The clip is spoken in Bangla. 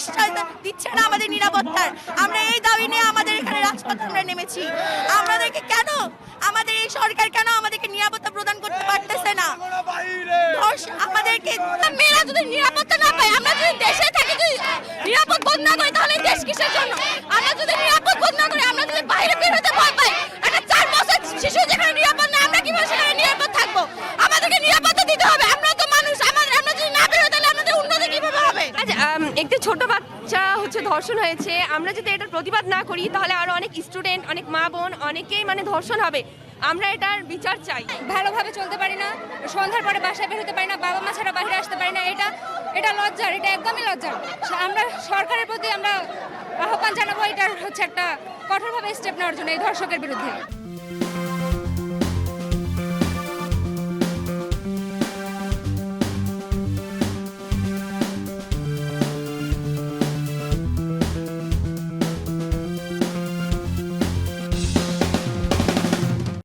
নিশ্চয় দিচ্ছে না আমাদের নিরাপত্তার। আমরা এই দাবি নিয়ে আমাদের এখানে রাজপথে আমরা নেমেছি। আমাদেরকে কেন? আমাদের এই সরকার কেন আমাদেরকে নিরাপত্তা প্রদান করতে পারতেছে না? আমাদেরকে মেয়েরা যদি নিরাপত্তা না পায়, আমরা যদি দেশে থাকি একটি ছোট বাচ্চা হচ্ছে ধর্ষণ হয়েছে। আমরা যদি এটার প্রতিবাদ না করি, তাহলে আরও অনেক স্টুডেন্ট অনেক মা বোন, অনেকেই মানে ধর্ষণ হবে। আমরা এটার বিচার চাই। ভালোভাবে চলতে পারি না, সন্ধ্যার পরে বাসায় বের হতে পারি না, বাবা মা ছাড়া বাইরে আসতে পারি না, এটা এটা লজ্জার, এটা একদমই লজ্জার। আমরা সরকারের প্রতি আমরা আহ্বান জানাব, এটার হচ্ছে একটা কঠোরভাবে স্টেপ নেওয়ার জন্য এই ধর্ষকের বিরুদ্ধে।